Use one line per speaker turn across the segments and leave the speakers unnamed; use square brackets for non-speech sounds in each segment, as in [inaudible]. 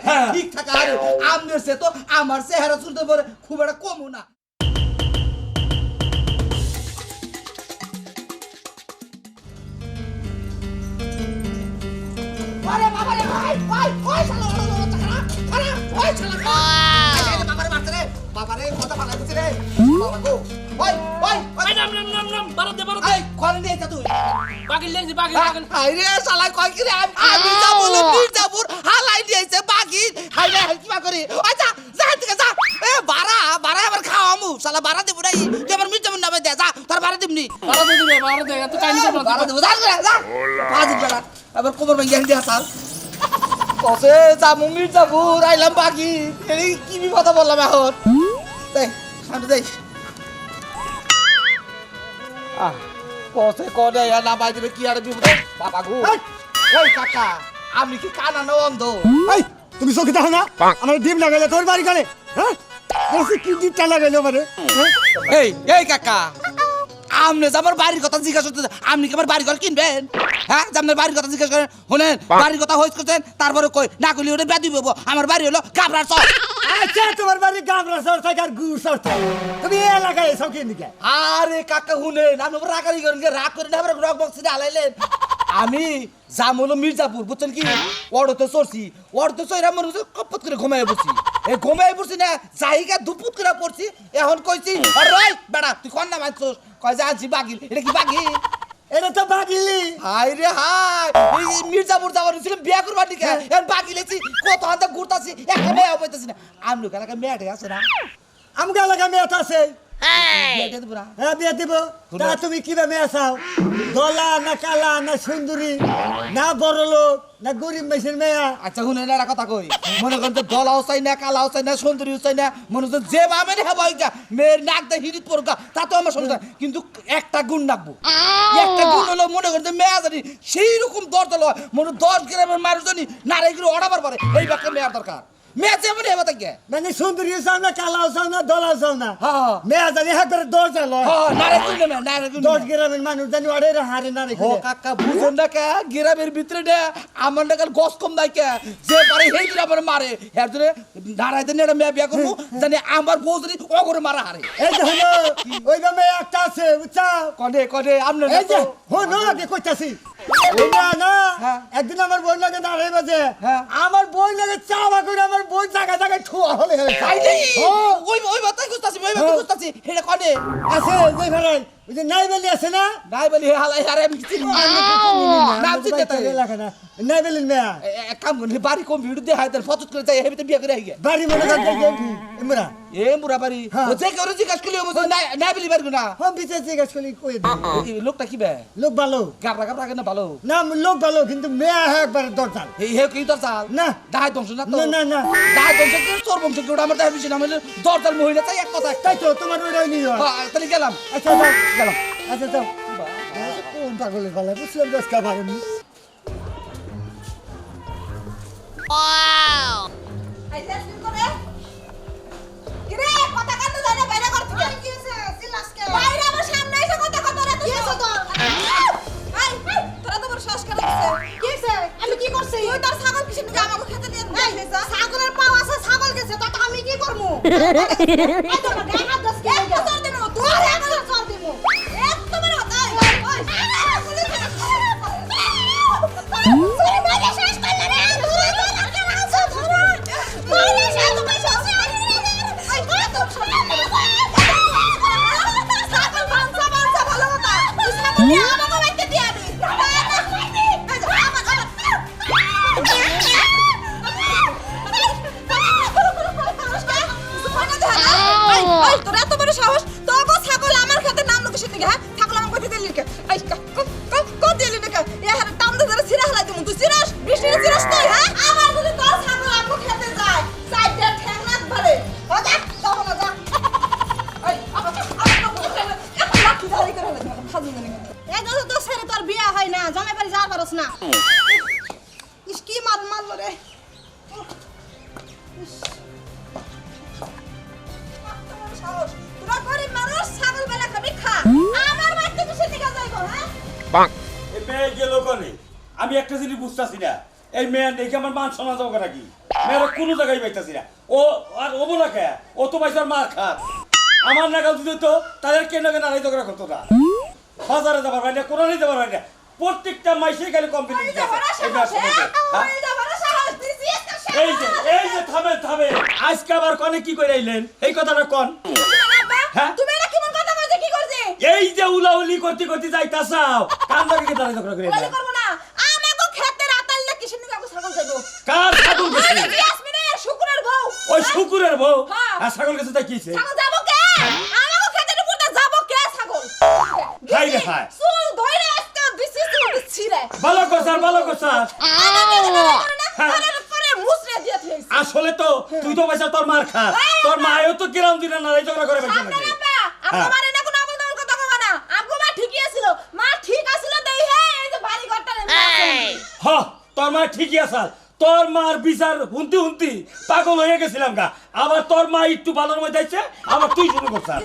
হ্যাঁ।
ঠিক থাকে। আরে আমনের সে তো আমার চেহারা চুলতে পারে খুব একটা কমও না। আরে বাবা রে ভাই ভাই ওই শালা ওই শালা আরে ওই শালা বাবারে মারতে রে বাবারে কথা পালা দিছে রে। বাবা গো ওই ওই
ভাই নাম নাম নাম নাম বারো দে বারো দে।
কোন নিয়ে যা তুই।
বাগিল লেগছি বাগিল বাগিল
আরে শালা কয় কি রে আমি- আমি মির্জাপুর হালাই দিয়েছে বাকি হাই রে হাই কিবা করে? ওই যা যা থেকে যা। এ বারা বারা আবার খাওয়ামু শালা বারা দেব নাই তুই আবার মির্জাপুর নামে দে যা তোর বারা দিবনি
বারো দে দিবে বারো দে এত কাহিনী করব
বারা দেব যা যা যা। পাঁচ বেলা আবার কোমর ভেঙে দিয়ে হাসাল কসে যাব মির্জাপুর আইলাম বাকি এই কি কথা বললাম এখন? দেখ সামনে দেখ আহ কসে না দিবে কি আর বিপদ? বাবা গো। ওই কাকা আমি কি কানা না অন্ধ?
এই তুমি চোখে দেখো না? আমার ডিম লাগাইলে তোর বাড়ি কানে হ্যাঁ? বলছি কি ডিমটা লাগাইলো মানে হ্যাঁ?
এই এই কাকা আমনে যে আমার বাড়ির কথা জিজ্ঞাসা করতে আপনি কি আমার বাড়ি ঘর কিনবেন? হ্যাঁ যে আপনার বাড়ির কথা জিজ্ঞাসা করেন শুনেন বাড়ির কথা হইস করছেন তারপরে কই না কইলে ওটা ব্যাধি বলব আমার বাড়ি হলো গাবরার চর।
আচ্ছা তোমার বাড়ি গামরা সর থাকে আর গুড় সর থাকে। তুমি এই এলাকায় এসব
আরে কাকা শুনেন আপনি রাগারি করেন রাগ করে না রক আলাইলেন আমি যাম হলো মির্জাপুর বুঝছেন কি? অটোতে চড়ছি অটোতে চড়া মনে হচ্ছে কপত করে ঘুমাই পড়ছি। এই ঘুমাই পড়ছি না জায়গা দুপুত করে পড়ছি। এখন কইছি বেড়া তুই কোন নাম আনছিস? কয় যে আনছি বাগিল। এটা কি বাগিল?
এটা তো বাগিলি।
হাই রে হাই এই মির্জাপুর যাবার ছিল বিয়া করবার দিকে। এখন বাকি লেছি কত হাতে ঘুরতাছি একটা মেয়ে পাইতেছি না। আমি এলাকায় মেয়েটে আছে না?
তো আছে
মেয়েটে না
হ্যাঁ বিয়ে দিব। তা তুমি কীভাবে চাও দলা না কালা না সুন্দরী না বড় লোক না গরিব মেশিন মেয়া?
আচ্ছা শুনে না কথা কই। মনে করেন যে দলাও চাই না কালাও চাই না সুন্দরীও চাই না মনে হচ্ছে যে মামে রে হবাই গা মেয়ের নাক দা হিরিত পড়ুকা তা তো আমার সমস্যা। কিন্তু একটা গুণ রাখব। একটা গুণ হলো মনে করেন যে মেয়া জানি সেই রকম দর দল হয়। মনে দশ গ্রামের মানুষ জানি নারাইগুলো অর্ডাবার পারে। এই বাক্যে মেয়ার দরকার। মেয়ে যেমন হেবা থাকে।
মানে সুন্দরীও চাও না কালাও চাও না দলাও চাও না।
হ্যাঁ।
মেয়া একবারে দরজা লয়।
হ্যাঁ নারাইগুলো
দশ গ্রামের মানুষ জানি অড়ে হারে না রেখে
কাকা বুঝুন না কে গ্রামের ভিতরে নে আমার নাকাল গস কম নাই কে। যে পারে হেই গ্রামের মারে। এর জন্য নারাইতে নেড়ে মেয়ে বিয়া করব জানি আমার বউ যদি অগরে মারা হারে।
এই যে হলো ওই গ্রামে একটা আছে বুঝছাও
কনে কনে আমনে
এই যে হনো আগে কইতাছি ওই না না
হ্যাঁ।
একদিন আমার বই লাগে দাঁড়াই বাজে
হ্যাঁ।
আমার বই লাগে চাওয়া করে আমার বই জায়গা জায়গায় ঠুয়া হলে ও
ওই ওই বাতাই ওই বাতাই গুস্তাছি হেডা কনে?
আছে ওই ভাড়াই ওই যে নাইবেলি আছে না?
নাই বলি হালাই হারে আমি চিনি নাম চিনতে তাই
এলাকা না। নাইবেলির মেয়া।
এক কাম করি বাড়ি কম ভিড় দিয়ে হাইতে ফটো করে যাই হেবিতে বিয়া করে আইগে
বাড়ি মনে করতে ইমরা
এ মুরা। বাড়ি।
হ্যাঁ।
ও যে করে জিজ্ঞাস করলি ও নাই নাই বলি পারব না?
হম বিচার জিজ্ঞাস করি কই দে।
এই লোকটা কি বে?
লোক ভালো।
গাবরা গাবরা কেন ভালো?
না লোক ভালো কিন্তু মেয়া হ্যাঁ একবার দরজাল।
এই হে কি তোর
না।
দাহাই না তো?
না, না, না।
দাহাই বংশ কি? তোর কি? ওটা আমার দাহাই বেশি না। মানে দরজাল মহিলা চাই এক কথা
তাই তো তোমার ওইটাই নিয়ে
হ্যাঁ, তাহলে গেলাম।
আচ্ছা যাও
গেলাম।
আচ্ছা যাও। কোন পাগলের পালা বুঝলাম দশ কা পারেনি
আমি করছি? তুই তোর ছাগল কিসের আমাকে খেতে দিয়ে ছাগলের পাও আছে ছাগল গেছে তো আমি কি করমু [laughs] তুই পারস না। ইস কি মার মারলো রে। তোরা গরিব মানুষ ছাগল বেলা খাবি খা। আমার বাড়িতে কিসের দিকে যাইবো হ্যাঁ?
এ মেয়ে গেল কনে? আমি একটা জিনিস বুঝতেছি না। এই মেয়ের দেখে আমার মান শোনা যাব নাকি মেয়েরা কোনো জায়গায় পাইতাছি না। ও আর ও বলা কে? ও তো পাইছে মার খাত। আমার নাগাল দিতে তো তাদের কেন কেন আড়াই ঝগড়া করতো না? বাজারে যাবার হয় না কোনো যাবার হয় না। প্রত্যেকটা মাইসে কমপ্লিট
সাহস, হ্যাঁ? ওই যে বড় সাহস, দিছি একটা সাহস।
এই যে এই যে থামে থামে আজকে আবার কনে কি করে আইলেন এই কথাটা কন হ্যাঁ?
তুমি এটা কেমন কথা কইছো, কি করছে?
এই যে উলাউলি করতে করতে যাইতাছাও কান লাগে কি দাঁড়াই ঝগড়া করে
বলে করব না। আমাগো ছাগল যাইবো?
কার ছাগল
ওই
গেছে
ইয়াসমিনের শুকুরের বউ।
ওই শুকুরের বউ
হ্যাঁ।
আর ছাগল গেছে তা কিছে
ছাগল যাব কে? আমাগো যাব কে ছাগল?
হাই রে হাই।
চুল ধইরে আজকে দিছি,
ভালো ভালো। আসলে তো তুই তো পয়সা তোর মার খা তোর মায়ও তো কিরাম দিন ঝগড়া করে
আব্বা
হ্যাঁ।
না কোনো আমল তামল কথা কবা না। আব্বু মা ঠিকই আছিল। মা ঠিক আছিল দেই হে, এই যে বাড়ি ঘরটা রে, মা চলছে।
হ তোর মা ঠিকই আসাল তোর মার বিচার হুনতি হুনতি পাগল হয়ে গেছিলাম গা আবার তোর মা একটু ভালোর মধ্যে আছে আবার তুই শুরু করছাস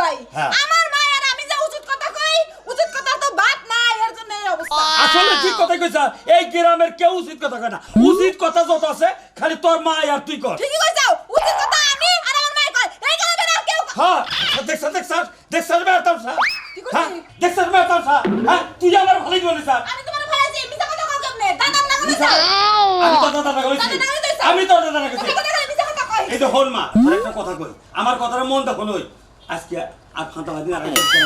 ভাই
হ্যাঁ।
আমার মা আর আমি যে উচিত কথা কই উচিত কথা তো বাদ নাই এর জন্য এই অবস্থা
আসলে ঠিক কথা কইছ এই গ্রামের কেউ উচিত কথা কয় না। উচিত কথা যত আছে খালি তোর মা আর তুই কর।
ঠিকই কইছো উচিত কথা আমি আর আমার মা কয়। এই কারণে আর কেউ কয়।
হ্যাঁ দেখছ দেখছ দেখছ বেরতাম স্যার
কি করছিস?
হ্যাঁ দেখছ বেরতাম স্যার হ্যাঁ তুই আমার ভালোই বলিস স্যার।
আমি তোমার ভাইয়াছি মিছা কথা কও কেমনে? দাদার না কইছো?
আমি তোর দাদা কইছি।
না কইছো
আমি তোর দাদা
না কইছি।
এই তো হন মা আর একটা কথা কই। আমার কথাটা মন দেখো নই আজকে আর ফান্তা বাদি আর।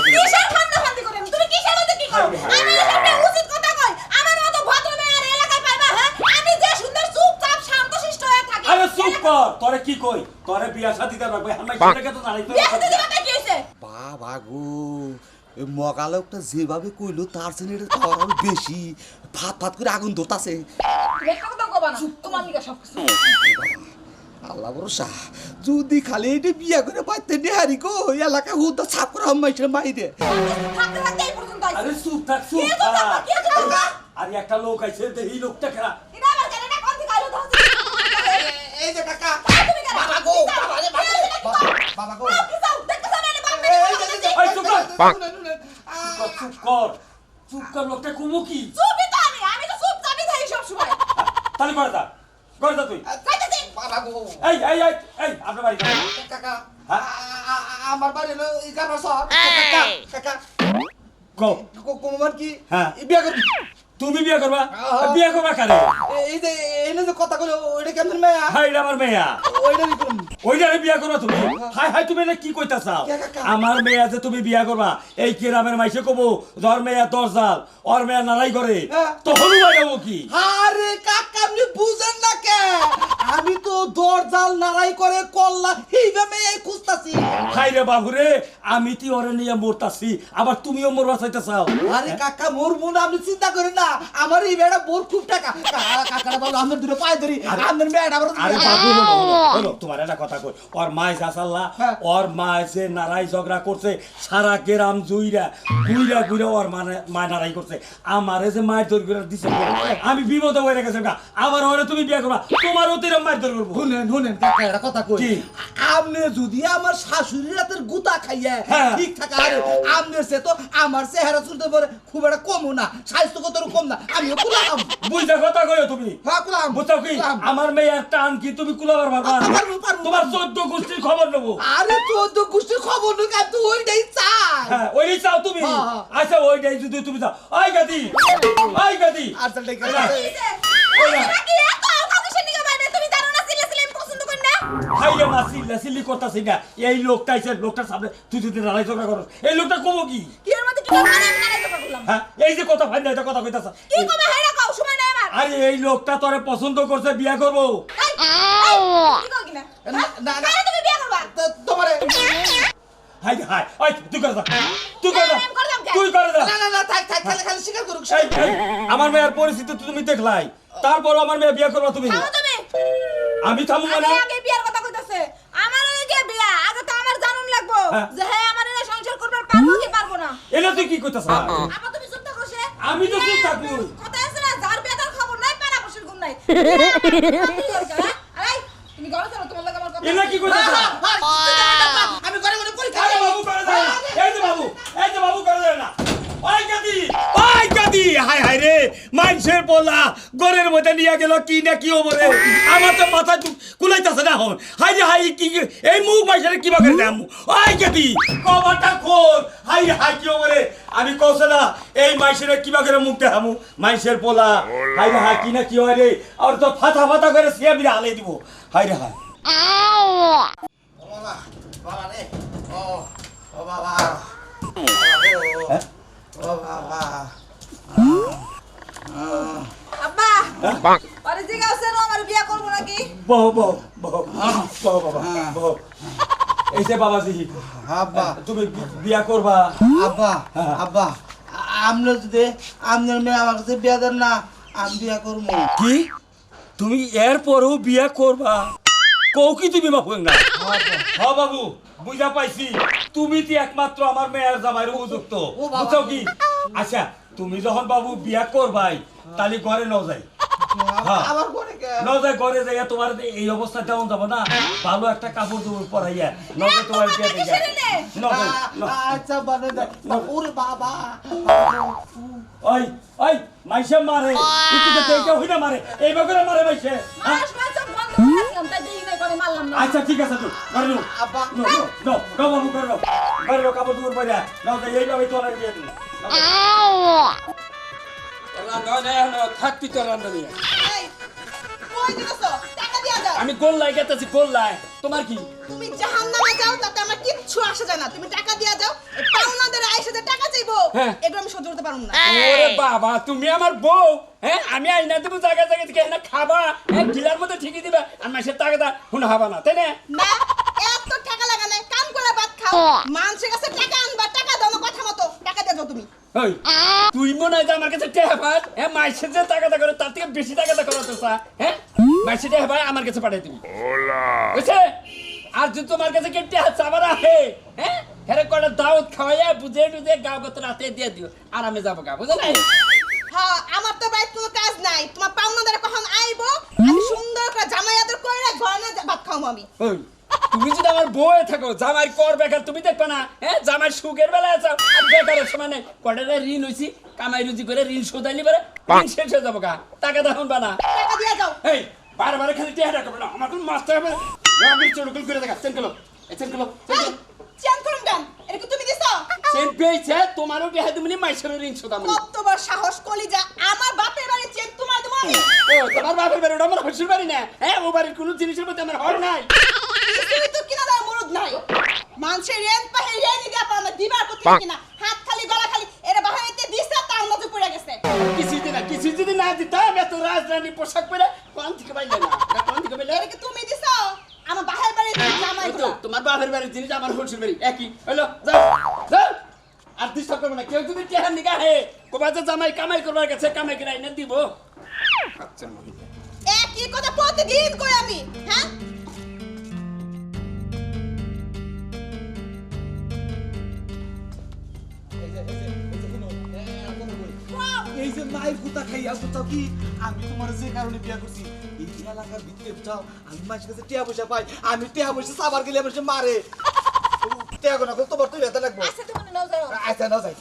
কিসের ঠান্ডা ফান্দি করেন? তুমি কিসের মধ্যে কি করো আমি একটা উচিত কথা কই আমার মতো ভদ্র মেয়ে আর এলাকায় পাইবা হ্যাঁ আমি যে সুন্দর চুপচাপ শান্তশিষ্ট হয়ে থাকি
আরে চুপ কর তোরে কি কই? তোরে বিয়া শাদি দেবার ভাই আমার ছেলেকে তো জানাই
বিয়ে করতে দিবা কি হইছে।
বাবা গো এই মগালোকটা যেভাবে কইলো তার এটা আরও বেশি। ফাত ফাত করে আগুন ধরতাছে।
কিছু
আল্লাহ ভরসা। যদি খালি এটা বিয়া করে পাইতে নেহারি গো এলাকা হুদা ছাপ করে মাইরে
এই পর্যন্ত আইছে।
আরে চুপ থাক চুপ আরে একটা লোক আইছে এই লোকটা খেলা
এটা আবার কেন এটা কোন থেকে আইলো ধরছে
এই যে কাকা
তুমি কেন
বাবা গো বাবা রে বাবা বাবা গো।
কি চাও? দেখতে চাও না বাপ
এই
চুপ কর। চুপ কর চুপ কর। লোকটা কুমু কি?
চুপই তো আমি আমি তো চুপ চাপই থাকি সব সময়
তাহলে করে দা করে দা তুই।
বাবা গো।
এই এই এই এই আপনার বাড়ি
কাকা? আ- আ- আ- আমার বাড়ি হলো এই শহর। কাকা কাকা।
গো
কো- কি?
হ্যাঁ।
করবি?
তুমি বিয়ে করবা। বিয়ে করবা কারে?
এই যে এনে যে কথা কইলো ওইটা কেমন মেয়া?
হাই রে আমার মেয়া।
ওইটা করুন
ওইটারে বিয়া করবা তুমি? হাই হাই তুমি না কি কইতা চাও আমার মেয়া যে তুমি বিয়া করবা এই গ্রামের মাইসে কব ধর মেয়া দরজাল ওর মেয়া নালাই করে
হ্যাঁ।
তো হলুবা যাব কি?
আরে কাকা আপনি বুঝেন না কে? আমি তো দরজাল নাড়াই করে কল্লা
বাবুরে আমি তুই ওরে নিয়ে মরতাছি আবার তুমিও মরবা চাইতে চাও
আরে কাকা মোর বোন আপনি চিন্তা করেন না। আমার এই বেড়া বোর খুব টাকা। কা- কাকারা বলো আমাদের দূরে পায়ে ধরি। মেয়েটা আবার
আরে বাবু হলো তোমার একটা কথা কই। ওর মায় জাসাল্লা
হ্যাঁ।
ওর মা যে নারাই ঝগড়া করছে সারা গ্রাম জুইরা গুইরা গুইরা ওর মানে মা নারাই করছে। আমারে যে মায়ের দিছে আমি বিপদে হয়ে গেছে আবার ওরে তুমি বিয়ে করবা তোমার অতিরম মায়ের দর করব।
শুনেন শুনেন কাকা একটা কথা কই? আপনি যদি আমার শাশুড়ি রাতের গুতা খাইয়া
হ্যাঁ।
ঠিক থাকে। আরে আমনের সে তো আমার চেহারা চুলতে পারে খুব একটা কমও না স্বাস্থ্যগত কম না আমিও কুলাম।
বুঝতে কথা কইও তুমি?
হ্যাঁ কুলাম
বুঝছ কি। আমার মেয়ের টান কি তুমি কুলাবার পারব, তোমার
পারব।
চোদ্দ গোষ্ঠীর খবর নেব।
আরে তোর তো গোষ্ঠীর খবর নুক আমি তো ওইটাই চাই।
হ্যাঁ ওইটাই চাও তুমি?
হ্যাঁ, হ্যাঁ।
আচ্ছা ওইটাই যদি তুমি চাও। আই গাদি আই গাদি।
আর চল ঠিক
এলা।
আছে
নাকি এত আলকা কিসের নিগা বাইরে তুমি জানো না সিলে সিলে আমি পছন্দ করি না
মা সিল্লা সিল্লি করতাছি না এই লোকটা এসে লোকটার সামনে তুই যদি লড়াই ঝগড়া করো। এই লোকটা কমো কি?
কি এর মধ্যে কি করব আমি নালাই কথা বললাম
হ্যাঁ এই যে কথা ফাইন এটা কথা কইতাছ।
কি কবে হেরা কও সময় নাই আমার।
আরে এই লোকটা তোরে পছন্দ করছে বিয়া করব।
এই, এই, কি কও কিনা
না, না, না।
তুমি বিয়ে করবা।
তোমারে।
হাই হাই ওই তুই করে তুই করে দা
আমি করলাম কেন?
তুই করে
না না না থাক থাক খালি খালি স্বীকার করুক
এই, এই, আমার মেয়ের পরিস্থিতি তুমি দেখলাই। তারপর আমার মেয়ে বিয়ে করবা তুমি। আমি থামু মানে
আগে আগে বিয়ার কথা কইতাছে আমার আগে বিয়া আগে তো আমার জানুন লাগবো
হ্যাঁ।
যে হ্যাঁ আমার এরা সংসার করবার পারব কি পারব না
এলো তুই কি কইতাছ
আপা তুমি চুপ থাকো সে
আমি তো চুপ থাকব।
কথা আছে না যার বিয়া তার খবর নাই পারা বসের গুণ নাই আরে তুমি ঘরে চলো তোমার লাগে আমার কথা
এটা কি কইতাছ
আমি ঘরে ঘরে পরীক্ষা
আরে বাবু করে দেয় না এই যে বাবু এই যে বাবু করে দেয় না ওই গাদি ওই গাদি হাই হাই রে মানুষের পোলা ঘরের মধ্যে নিয়ে গেল কি না কি বলে আমার তো মাথা কুলাইতেছে না হন হাই রে হাই কি কি- এই মুখ মাইসারে কিবা করে দাম? ওই কেতি কবাটা খোল। হাই রে হাই কি বলে আমি কৌছে না এই মাইসের কিবা করে মুখ দেখামু? মাইসের পোলা হাই রে হাই কি না কি হয় রে? আর তো ফাটা ফাটা করে সিয়া বিরা হালাই দিব। হাই রে হাই।
বাবা বাবা রে ও ও বাবা।
হ্যাঁ?
ও বাবা
আব্বা আরে জিগা আছে না আমার বিয়া করব নাকি?
বহ বহ বহ বহ বাবা বহ। এই যে বাবাজি
আব্বা।
তুমি বিয়া করবা?
আব্বা
হ্যাঁ।
আব্বা আপনি যদি আপনার মেয়ে আমার কাছে বিয়া দেন না আমি বিয়া করব।
কি? তুমি এর বিয়া করবা? কও কি তুমি না হ বাবু বুঝা পাইছি। তুমি কি একমাত্র আমার মেয়ের জামাইয়ের উপযুক্ত। বুঝছ কি? আচ্ছা তুমি যখন বাবু বিয়া করবাই তাহলে ঘরে ন যাই। হ্যাঁ।
আবার করে কে
ন ঘরে যাইয়া তোমার এই অবস্থা যাব না? ভালো একটা কাপড় চোপড় পরাইয়া। বিয়া
আচ্ছা ওরে বাবা।
ওই ওই মাইসে মারে। দেখে মারে। মারে মাইসে ঠিক আছে তো। করে নো
আব্বা।
নো নো নো নো বাবু করে নো করে নো কাপড় দুপুর পরে। নাও এইভাবে তো অনেক দিয়ে দিন
থাকতি তো রান্না
দিয়া
আমি গোল্লাই গেতেছি গোল্লাই তোমার কি?
তুমি জাহান্নামে যাও তাতে আমার কিচ্ছু আসে যায় না। তুমি টাকা দিয়া যাও পাওনাদের আইসা যে টাকা চাইব
হ্যাঁ।
এগুলো আমি সহ্য করতে পারুম না।
ওরে বাবা তুমি আমার বউ হ্যাঁ? আমি আইনা দেবো জায়গা জায়গা থেকে এনে খাবা হ্যাঁ? গিলার মধ্যে ঠিকই দিবা আর মাসের টাকাটা শুনে হবা না তাই না?
না এত টাকা লাগা নাই কাম করে ভাত খাও। মানুষের কাছে টাকা আনবা টাকা দাও না কথা মতো। টাকা দিয়ে যাও তুমি।
ওই তুই মনে হয় যে আমার কাছে টেহা পাস হ্যাঁ? মাসের যে টাকাটা করে তার থেকে বেশি টাকাটা করো তো হ্যাঁ? মাসের টেহা আমার কাছে পাঠিয়ে দিবি। বুঝছে? আর যদি তোমার কাছে কে টেহা চাবার আহে হ্যাঁ? হেরে কটা দাওয়াত খাওয়াইয়া বুঝে টুঝে গাও কত রাতে দিয়ে দিও। আরামে যাব গা বুঝে নাই
হ্যাঁ আমার তো বাইরে কোনো কাজ নাই। তোমার পাওনাদারে কখন আইবো? আমি সুন্দর করে জামাই আদর করে ঘরে ভাত খাওয়াবো আমি।
তুমি যদি আমার বউয়ে থাকো জামাই কর বেকার তুমি দেখবে না হ্যাঁ? জামাই সুখের বেলা আছো আর বেকারের সময় নেই। কটারে ঋণ হইছি? কামাই রুজি করে ঋণ শোধাইলি পারে ঋণ শেষ হয়ে যাব গা। টাকা তখন বানা।
টাকা দিয়ে যাও।
এই বারে বারে খালি টেহাটা করবে না। আমার কোনো মাস্টার হবে রাগের চড়কল করে দেখা করল এই চেন
চেন করুন কেন এটা কি তুমি দিছো?
চেন পেয়েছে তোমারও টেহা তুমি মাইসেরও ঋণ শোধাম
কতবার সাহস কলিজা আমার বাপের বাড়ি চেন তোমার দেবো আমি?
ও তোমার বাপের বাড়ি ওটা আমার হসুর বাড়ি না। হ্যাঁ ও বাড়ির কোনো জিনিসের প্রতি আমার হর নাই।
তুমি তো কিনা দেওয়ার মুরুদ নাই। মানুষের রেন পাহে রেন দিয়া পাও না দিবার প্রতি কিনা। হাত খালি গলা খালি এরা বাহাইতে দিছে তার মধ্যে পড়ে গেছে।
কিছু যদি না কিছু যদি না দিতাম এত রাজরানী পোশাক পরে কোন থেকে পাইলে না। এটা কোন থেকে পাইলে
এটা কি তুমি দিছো? আমার বাহের বাড়ি জামাই
তো, তোমার বাপের বাড়ির জিনিস আমার হসুর বাড়ি একই। হলো যাও যাও আর ডিস্টার্ব করবে না কেউ যদি টেহার নিগা হে কোবা যে জামাই কামাই করবার কাছে কামাই কিনা এনে দিব। আচ্ছা
একই কথা প্রতিদিন কই আমি?
কুতা খাইয়া বুঝছ কি? আমি তোমার যে কারণে বিয়া করছি। এই এলাকার ভিতরে বুঝাও আমি মানুষের কাছে টিয়া পয়সা পাই। আমি টিয়া পয়সা সাবার গেলে আমার মারে। টিয়া গোনা করে তোমার তো ব্যথা লাগবো।
আচ্ছা যাও।
আচ্ছা না যাই।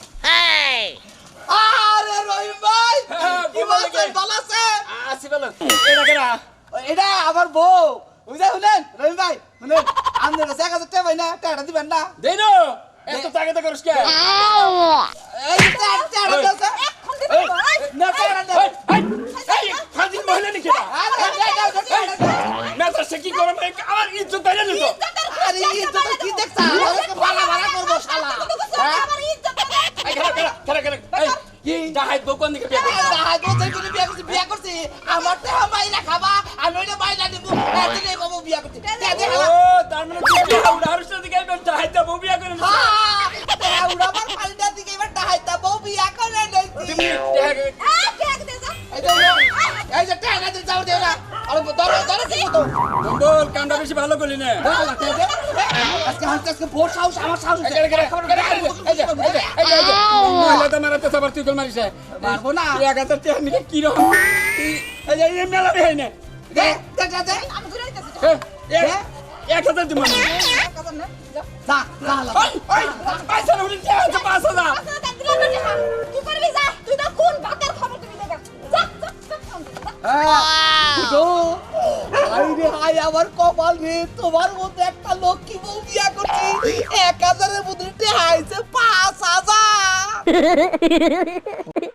আরে রহিম ভাই
হ্যাঁ,
কি বলছেন ভালো
আসি বলো এটা কেনা
এটা আমার বউ। বুঝা শুনেন রহিম ভাই শুনেন। আপনার কাছে এক হাজার টাকা পাই না টাকাটা দিবেন না।
দেই নো। এত টাকাতে করিস কে?
এই যে টাকা- না,
কি করে মানে আমার ইজ্জত বাইরে নিত
ইজ্জতের
আরে ইজ্জত কি দেখছ আমাকে ভাড়া ভাড়া করব শালা হ্যাঁ?
আমার ইজ্জত
এই খেলা খেলা এই
কি?
বউ কোন দিকে বিয়ে করছে?
তাহাই তো তুই কোনো বিয়া করছিস, বিয়া করছিস। আমার তো মাইনা খাবা না। আজকে আজকে ভোর সাহস আমার সাহস
মারাতে সবার তুই
পারব না।
এক হাজার টাকা কি রকম? এই- যে, মেলা হ্যাঁ, এক- এক হাজার দিব না।
যা।
যা, যা,
ওই ওই পয়সা উনি পাঁচ হাজার।
তাই দিলাম না তুই করবি যা তুই তো কোন বাতের
আমার কপাল রে তোমার মধ্যে একটা লক্ষ্মী বউ বিয়া করছি। এক হাজারের মধ্যে হাইছে পাঁচ হাজার। [laughs]